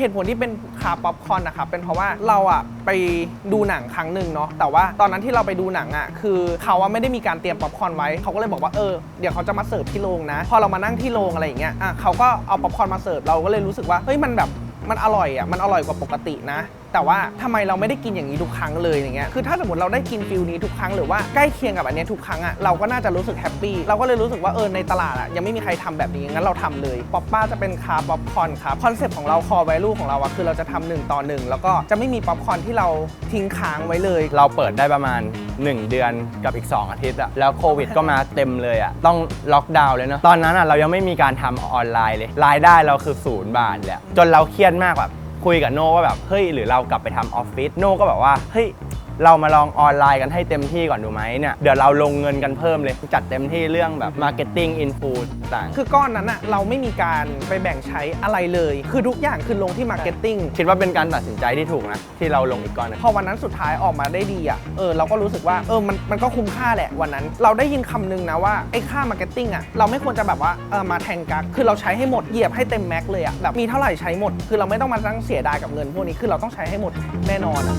เหตุผลที่เป็นคาป๊อปคอร์นนะครับเป็นเพราะว่าเราอะไปดูหนังครั้งหนึ่งเนาะแต่ว่าตอนนั้นที่เราไปดูหนังอะคือเขาอะไม่ได้มีการเตรียมป๊อปคอร์นไว้เขาก็เลยบอกว่าเออเดี๋ยวเขาจะมาเสิร์ฟที่โรงนะ พอเรามานั่งที่โรงอะไรอย่างเงี้ยอะเขาก็เอาป๊อปคอร์นมาเสิร์ฟเราก็เลยรู้สึกว่าเฮ้ยมันแบบมันอร่อยอะมันอร่อยกว่าปกตินะ แต่ว่าทำไมเราไม่ได้กินอย่างนี้ทุกครั้งเลยอย่างเงี้ยคือถ้าสมมติเราได้กินฟิลนี้ทุกครั้งหรือว่าใกล้เคียงกับอันนี้ทุกครั้งอะเราก็น่าจะรู้สึกแฮปปี้เราก็เลยรู้สึกว่าเออในตลาดอะยังไม่มีใครทำแบบนี้งั้นเราทำเลยป๊อปป้าจะเป็นคาร์ป๊อปคอนครับคอนเซปต์ของเราคอ v a ลูของเราอะคือเราจะทำหนึ่งต่อหนึ่งแล้วก็จะไม่มีป๊อปคอนที่เราทิ้งค้างไว้เลย เราเปิดได้ประมาณ 1 เดือนกับอีก 2 อาทิตย์อะแล้วโควิดก็มาเต็มเลยอะต้องล็อกดาวน์เลยเนาะตอนนั้นอะเรายังไม่มีการทำออนไลน์เลยรายได้เราคือศูนย์บาทเลยอะจนเราเครียดมากแบบ คุยกับโน่ว่าแบบเฮ้ยหรือเรากลับไปทำออฟฟิศโน่ก็แบบว่าเฮ้ย เรามาลองออนไลน์กันให้เต็มที่ก่อนดูไหมเนี่ยเดี๋ยวเราลงเงินกันเพิ่มเลย จัดเต็มที่เรื่องแบบมาร์เก็ตติ้งอินฟูต่างคือก้อนนั้นอะเราไม่มีการไปแบ่งใช้อะไรเลย คือทุกอย่างคือลงที่มาร์เก็ตติ้งคิดว่าเป็นการตัดสินใจที่ถูกนะ ที่เราลงอีกก้อนหนึงพอวันนั้นสุดท้ายออกมาได้ดีอะเออเราก็รู้สึกว่าเออมันมันก็คุ้มค่าแหละวันนั้น เราได้ยินคำนึงนะว่าไอ้ค่ามาร์เก็ตติ้งอะเราไม่ควรจะแบบว่าเออมาแทงกักคือเราใช้ให้หมดเหยียบให้เต็มแม็กเลยอะแบบมีเท่าไหร่ใช้หมด คือเราไม่ต้องมาตั้งเสียดายกับเงินพวกนี้คือเราต้องใช้ให้หมดแน่นอนอะ